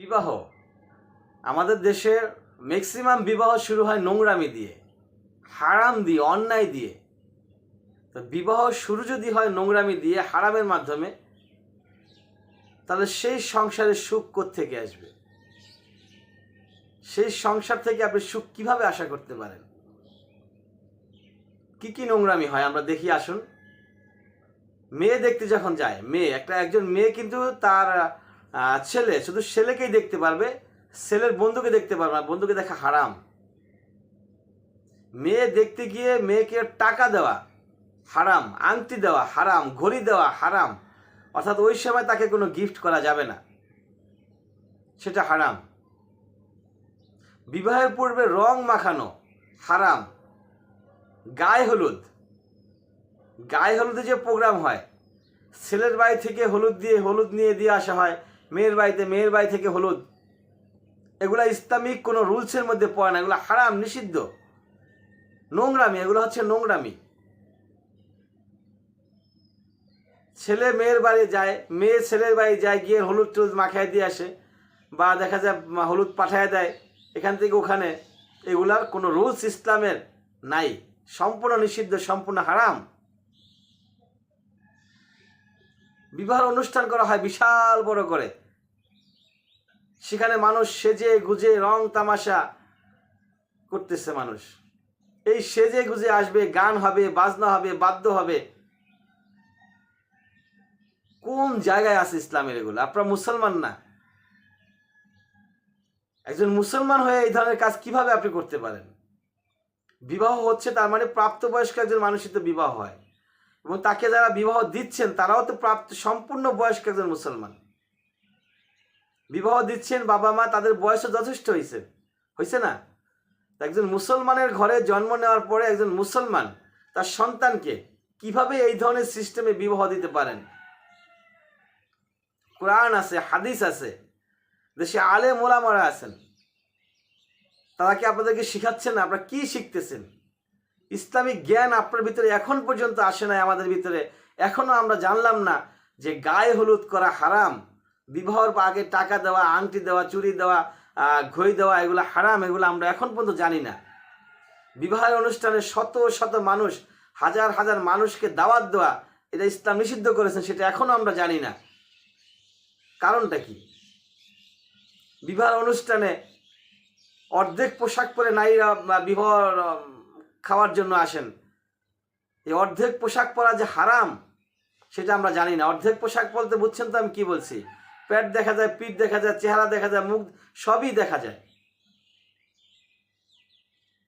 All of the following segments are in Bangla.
বিবাহ। আমাদের দেশের ম্যাক্সিমাম বিবাহ শুরু হয় নোংরামি দিয়ে, হারাম দিয়ে, অন্যায় দিয়ে। তো বিবাহ শুরু যদি হয় নোংরামি দিয়ে, হারামের মাধ্যমে, তাহলে সেই সংসারে সুখ থেকে আসবে? সেই সংসার থেকে আপনি সুখ কীভাবে আশা করতে পারেন? কি কি নোংরামি হয় আমরা দেখি, আসুন। মেয়ে দেখতে যখন যায়, মেয়ে, একটা একজন মেয়ে কিন্তু তার ছেলে, শুধু ছেলেকেই দেখতে পারবে, ছেলের বন্ধুকে দেখতে পারবে না, বন্ধুকে দেখা হারাম। মেয়ে দেখতে গিয়ে মেয়েকে টাকা দেওয়া হারাম, আংটি দেওয়া হারাম, ঘড়ি দেওয়া হারাম, অর্থাৎ ওই সময় তাকে কোনো গিফট করা যাবে না। সেটা হারাম। বিবাহের পূর্বে রং মাখানো হারাম। গায়ে হলুদ। গায়ে হলুদে যে প্রোগ্রাম হয়, ছেলের বাড়ি থেকে হলুদ দিয়ে, হলুদ নিয়ে দিয়ে আসা হয় মেয়ের বাড়িতে, মেয়ের বাড়ি থেকে হলুদ। এগুলা ইসলামিক কোনো রুলসের মধ্যে পড়ে না, এগুলো হারাম, নিষিদ্ধ। নোংরামি, এগুলো হচ্ছে নোংরামি। ছেলে মেয়ের বাড়ি যায়, মেয়ে ছেলের বাড়ি যায়, গিয়ে হলুদ টুলুদ মাখায় দিয়ে আসে বা দেখা যায় হলুদ পাঠায় দেয়, এখান থেকে ওখানে। এগুলার কোনো রুলস ইসলামের নাই, সম্পূর্ণ নিষিদ্ধ, সম্পূর্ণ হারাম। বিবাহ অনুষ্ঠান করা হয় বিশাল বড় করে। সেখানে মানুষ সেজে গুজে রং তামাশা করতেছে মানুষ। এই সেজে গুজে আসবে, গান হবে, বাজনা হবে, বাদ্য হবে। কোন জায়গায় আছে ইসলামের এগুলো? আপনারা মুসলমান না? একজন মুসলমান হয়ে এই ধরনের কাজ কীভাবে আপনি করতে পারেন? বিবাহ হচ্ছে তার মানে প্রাপ্তবয়স্ক একজন মানুষই তো বিবাহ হয়। এবং তাকে যারা বিবাহ দিচ্ছেন, তারাও তো প্রাপ্ত, সম্পূর্ণ বয়স্ক একজন মুসলমান। বিবাহ দিচ্ছেন বাবা মা, তাদের বয়সও যথেষ্ট হয়েছে হয়েছে না? একজন মুসলমানের ঘরে জন্ম নেওয়ার পরে একজন মুসলমান, তার সন্তানকে কীভাবে এই ধরনের সিস্টেমে বিবাহ দিতে পারেন? কোরআন আছে, হাদিস আছে, দেশে আলে মোলামারা আছেন। তারা কি আপনাদেরকে শিখাচ্ছেন না? আপনারা কি শিখতেছেন? ইসলামিক জ্ঞান আপনার ভিতরে এখন পর্যন্ত আসে নাই আমাদের ভিতরে। এখনও আমরা জানলাম না যে গায়ে হলুদ করা হারাম। বিবাহর আগে টাকা দেওয়া, আংটি দেওয়া চুরি দেওয়া ঘই দেওয়া, এগুলো হারাম, এগুলো আমরা এখন পর্যন্ত জানি না। বিবাহের অনুষ্ঠানে শত শত মানুষ, হাজার হাজার মানুষকে দাওয়াত দেওয়া, এটা ইসলাম নিষিদ্ধ করেছেন, সেটা এখনও আমরা জানি না। কারণটা কি? বিবাহ অনুষ্ঠানে অর্ধেক পোশাক পরে নারীরা বিবাহ খাওয়ার জন্য আসেন। এই অর্ধেক পোশাক পরা যে হারাম, সেটা আমরা জানি না। অর্ধেক পোশাক বলতে বুঝছেন তো আমি কি বলছি? পেট দেখা যায়, পিঠ দেখা যায়, চেহারা দেখা যায়, মুখ সবই দেখা যায়।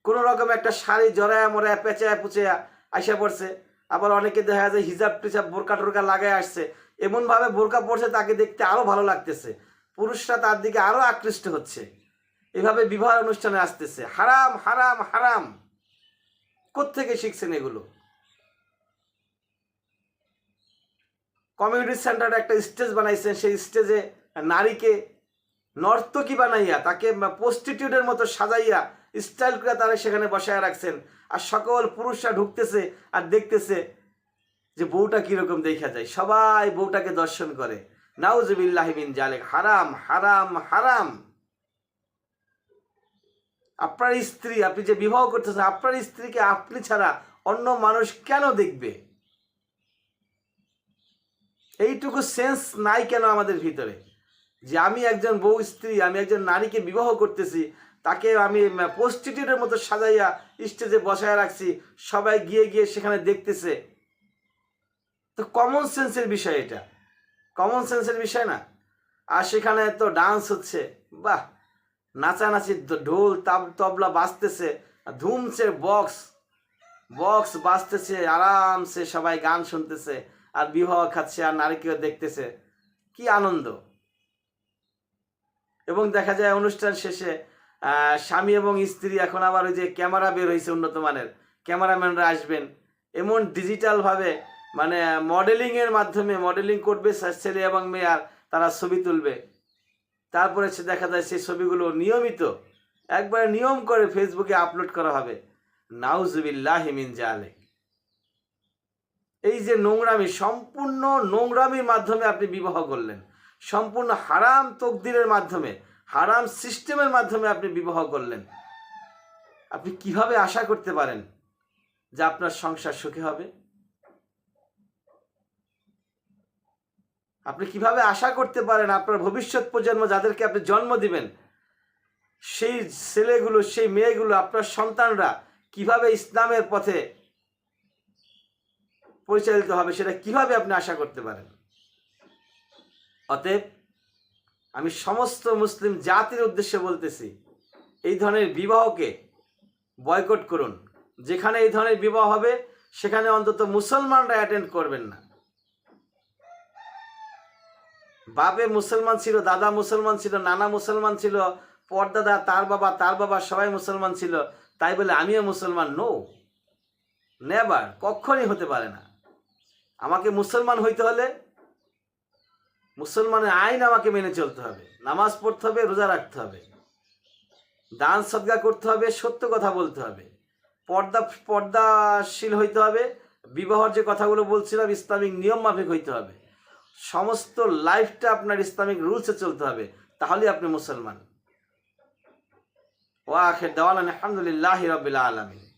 কোন রকম একটা শাড়ি জড়ায়া মরায়া, পেঁচায়া পুচায়া আইসা পড়ছে। আবার অনেকে দেখা যায় হিজাব টিজাব বোরকা টোরকা লাগায় আসছে। এমনভাবে বোরকা পড়ছে তাকে দেখতে আরও ভালো লাগতেছে। পুরুষরা তার দিকে আরও আকৃষ্ট হচ্ছে। এভাবে বিবাহ অনুষ্ঠানে আসতেছে। হারাম হারাম হারাম। কোত্থেকে শিখছেন এগুলো? কমিউনিটি সেন্টারে একটা স্টেজ বানাইছেন, সেই স্টেজে নারীকে নর্তকী বানাইয়া, তাকে প্রস্টিটিউটের মতো সাজাইয়া স্টাইল করে তারা সেখানে বসায় রাখছেন। আর সকল পুরুষরা ঢুকতেছে আর দেখতেছে যে বউটা কীরকম দেখা যায়। সবাই বউটাকে দর্শন করে। নাউজুবিল্লাহিমিন জালেক। হারাম হারাম হারাম। আপনার স্ত্রী, আপনি যে বিবাহ করতেছেন, আপনার স্ত্রীকে আপনি ছাড়া অন্য মানুষ কেন দেখবে? এইটুকু সেন্স নাই কেন আমাদের ভিতরে? যে আমি একজন বউ স্ত্রী, আমি একজন নারীকে বিবাহ করতেছি, তাকে আমি প্রস্টিটিউটের মতো সাজাইয়া স্টেজে বসায় রাখছি, সবাই গিয়ে গিয়ে সেখানে দেখতেছে। তো কমন সেন্সের বিষয় এটা। কমন সেন্সের বিষয় না। আর সেখানে তো ডান্স হচ্ছে। বাহ! নাচানাচি ঢোল, তাব, তবলা বাজতেছে, ধুমছে বক্স বক্স বাজতেছে, আরামসে সবাই গান শুনতেছে। আর বিবাহ খাচ্ছে আর নারীকেও দেখতেছে। কি আনন্দ। এবং দেখা যায় অনুষ্ঠান শেষে স্বামী এবং স্ত্রী এখন আবার ওই যে ক্যামেরা বের হয়েছে উন্নত মানের। ক্যামেরাম্যানরা আসবেন। এমন ডিজিটালভাবে মানে মডেলিংয়ের মাধ্যমে মডেলিং করবে ছেলে এবং মেয়ে, আর তারা ছবি তুলবে। তারপরে সে দেখা যায় সেই ছবিগুলো নিয়মিত একবারে নিয়ম করে ফেসবুকে আপলোড করা হবে। নাউজুবিল্লাহ মিন জালেক এই যে নোংরামি, সম্পূর্ণ নোংরামির মাধ্যমে আপনি বিবাহ করলেন। সম্পূর্ণ হারাম তকদিরের মাধ্যমে, হারাম সিস্টেমের মাধ্যমে আপনি বিবাহ করলেন। আপনি কীভাবে আশা করতে পারেন যে আপনার সংসার সুখী হবে? আপনি কীভাবে আশা করতে পারেন আপনার ভবিষ্যৎ প্রজন্ম যাদেরকে আপনি জন্ম দিবেন, সেই ছেলেগুলো, সেই মেয়েগুলো, আপনার সন্তানরা কীভাবে ইসলামের পথে পরিচালিত হবে, সেটা কীভাবে আপনি আশা করতে পারেন? অতএব আমি সমস্ত মুসলিম জাতির উদ্দেশ্যে বলতেছি, এই ধরনের বিবাহকে বয়কট করুন। যেখানে এই ধরনের বিবাহ হবে, সেখানে অন্তত মুসলমানরা অ্যাটেন্ড করবেন না। বাপে মুসলমান ছিল, দাদা মুসলমান ছিল, নানা মুসলমান ছিল, পরদাদা, তার বাবা তার বাবা সবাই মুসলমান ছিল, তাই বলে আমিও মুসলমান? নো নেবার কখনই হতে পারে না। আমাকে মুসলমান হইতে হলে মুসলমানের আইন আমাকে মেনে চলতে হবে। নামাজ পড়তে হবে, রোজা রাখতে হবে। দান সদ্গা করতে হবে, সত্য কথা বলতে হবে। পর্দা, পর্দাশীল হইতে হবে। বিবাহর যে কথাগুলো বলছিলাম, ইসলামিক নিয়ম মাফিক হইতে হবে। সমস্ত লাইফটা আপনার ইসলামিক রুলসে চলতে হবে তাহলে আপনি মুসলমান। ওয়া আখির দাওয়ানা আলহামদুলিল্লাহি রাব্বিল আলামিন।